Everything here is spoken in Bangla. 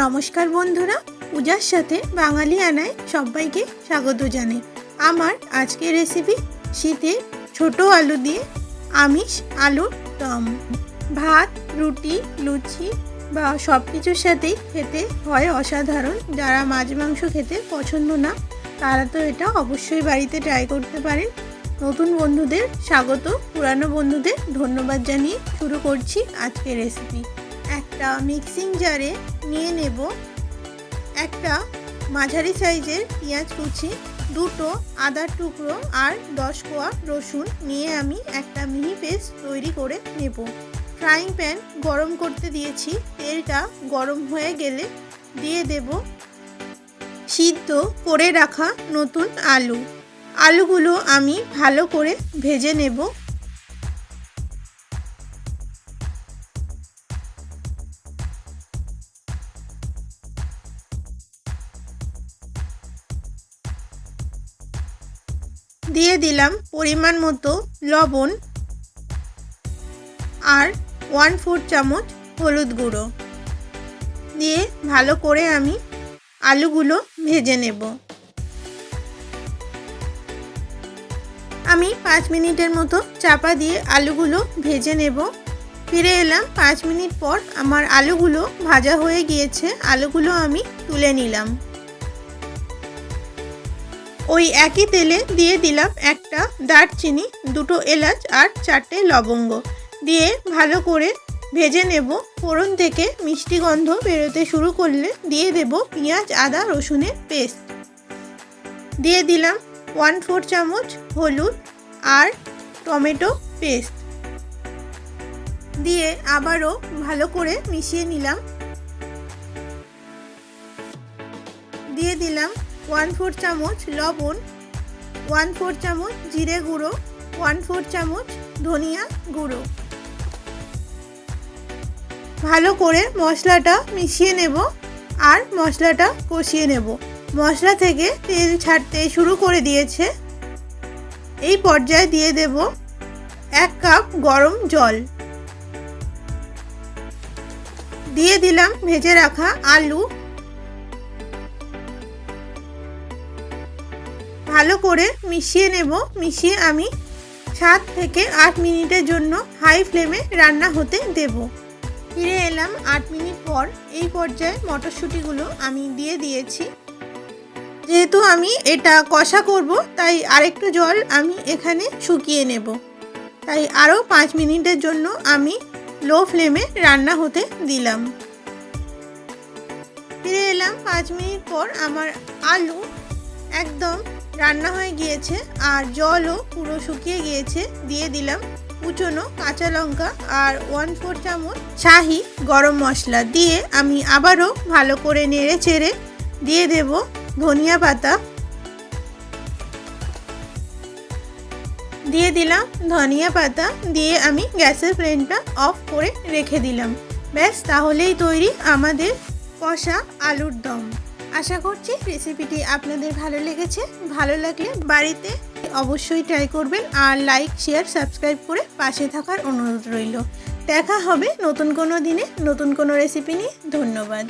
নমস্কার বন্ধুরা, পূজার সাথে বাঙালি আনায় সবাইকে স্বাগত জানাই। আমার আজকের রেসিপি শীতে ছোট আলু দিয়ে আমিষ, আলুর দম। ভাত, রুটি, লুচি বা সব কিছুর সাথেই খেতে হয় অসাধারণ। যারা মাছ, মাংস খেতে পছন্দ না, তারা তো এটা অবশ্যই বাড়িতে ট্রাই করতে পারেন। নতুন বন্ধুদের স্বাগত, পুরানো বন্ধুদের ধন্যবাদ জানিয়ে শুরু করছি আজকের রেসিপি একটা মিক্সিং জারে নিয়ে নেব একটা মাঝারি সাইজের পেঁয়াজ কুচি, দুটো আদার টুকরো আর দশ কোয়া রসুন নিয়ে আমি একটা মিহি পেস্ট তৈরি করে নেব। ফ্রাইং প্যান গরম করতে দিয়েছি, তেলটা গরম হয়ে গেলে দিয়ে দেব সিদ্ধ করে রাখা নতুন আলু। আলুগুলো আমি ভালো করে ভেজে নেব। দিয়ে দিলাম পরিমাণ মতো লবণ আর ওয়ান ফোর চামচ হলুদ গুঁড়ো। দিয়ে ভালো করে আমি আলুগুলো ভেজে নেব। আমি পাঁচ মিনিটের মতো চাপা দিয়ে আলুগুলো ভেজে নেব। ফিরে এলাম পাঁচ মিনিট পর আমার আলুগুলো ভাজা হয়ে গিয়েছে। আলুগুলো আমি তুলে নিলাম। ওই একই তেলে দিয়ে দিলাম একটা দারচিনি, দুটো এলাচ আর চারটে লবঙ্গ। দিয়ে ভালো করে ভেজে নেব। ফোড়ন থেকে মিষ্টি গন্ধ বেরোতে শুরু করলে দিয়ে দেব পেঁয়াজ, আদা, রসুনের পেস্ট। দিয়ে দিলাম ওয়ান ফোর চামচ হলুদ আর টমেটো পেস্ট। দিয়ে আবারও ভালো করে মিশিয়ে নিলাম। দিয়ে দিলাম ওয়ান ফোর চামচ লবণ ওয়ান ফোর চামচ জিরে গুঁড়ো ওয়ান ফোর চামচ ধনিয়া গুঁড়ো। ভালো করে মশলাটা মিশিয়ে নেব আর মশলাটা কষিয়ে নেব। মশলা থেকে তেল ছাড়তে শুরু করে দিয়েছে। এই পর্যায়ে দিয়ে দেব এক কাপ গরম জল। দিয়ে দিলাম ভেজে রাখা আলু ভালো করে মিশিয়ে নেব। মিশিয়ে আমি সাত থেকে আট মিনিটের জন্য হাই ফ্লেমে রান্না হতে দেব। ফিরে এলাম আট মিনিট পর এই পর্যায়ে মটরশুঁটিগুলো আমি দিয়ে দিয়েছি। যেহেতু আমি এটা কষা করব, তাই আরেকটু জল আমি এখানে শুকিয়ে নেব। তাই আরও পাঁচ মিনিটের জন্য আমি লো ফ্লেমে রান্না হতে দিলাম। ফিরে এলাম পাঁচ মিনিট পর আমার আলু একদম রান্না হয়ে গিয়েছে আর জলও পুরো শুকিয়ে গিয়েছে। দিয়ে দিলাম কুচনো কাঁচা লঙ্কা আর ওয়ান ফোর চামচ শাহি গরম মশলা। দিয়ে আমি আবারও ভালো করে নেড়ে চেড়ে দিয়ে দেব ধনিয়া পাতা। দিয়ে দিলাম ধনিয়া পাতা। দিয়ে আমি গ্যাসের ফ্লেমটা অফ করে রেখে দিলাম। ব্যাস, তাহলেই তৈরি আমাদের কষা আলুর দম। আশা করছি রেসিপিটি আপনাদের ভালো লেগেছে। ভালো লাগলে বাড়িতে অবশ্যই ট্রাই করবেন আর লাইক শেয়ার সাবস্ক্রাইব করে পাশে থাকার অনুরোধ রইল। দেখা হবে নতুন কোনো দিনে নতুন কোনো রেসিপি নিয়ে। ধন্যবাদ।